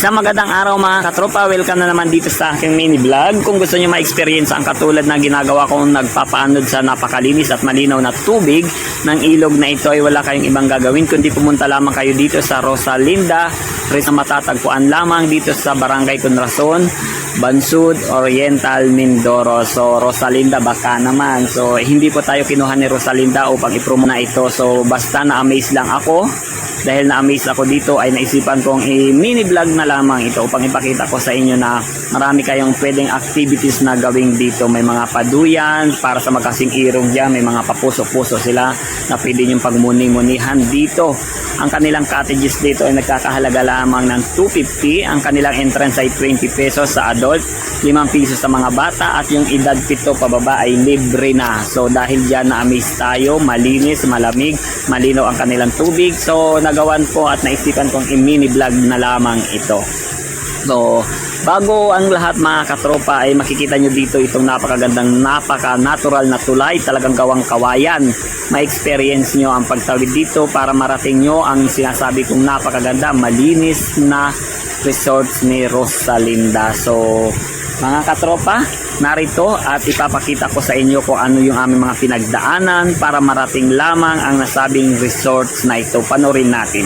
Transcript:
Isang magandang araw mga katropa, welcome na naman dito sa aking mini vlog. Kung gusto niyo ma-experience ang katulad na ginagawa kong nagpapaanod sa napakalinis at malinaw na tubig ng ilog na ito ay wala kayong ibang gagawin kundi pumunta lamang kayo dito sa Rosalinda, rin na matatagpuan lamang dito sa Barangay Conrason, Bansud, Oriental, Mindoro. So Rosalinda baka naman. So hindi po tayo kinuha ni Rosalinda upang ipromo na ito. So basta na-amaze lang ako dahil na-amaze ako dito ay naisipan kong i-mini vlog na lamang ito upang ipakita ko sa inyo na marami kayong pwedeng activities na gawing dito. May mga paduyan para sa magkasing irong dyan. May mga papuso-puso sila na pwede niyong pagmuni-munihan dito. Ang kanilang cottages dito ay nagkakahalaga lamang ng 250. Ang kanilang entrance ay 20 pesos sa adult, 5 pesos sa mga bata at yung edad pito pababa ay libre na. So dahil dyan na-amaze tayo, malinis, malamig, malinaw ang kanilang tubig. So nagawan ko at naisipan kong i-mini vlog na lamang ito. So, bago ang lahat mga katropa ay makikita nyo dito itong napakagandang, napaka-natural na tulay, talagang gawang kawayan. Ma-experience nyo ang pagtawid dito para marating nyo ang sinasabi kong napakaganda, malinis na resorts ni Rosalinda. So, mga katropa, narito at ipapakita ko sa inyo kung ano yung aming mga pinagdaanan para marating lamang ang nasabing resorts na ito. Panorin natin.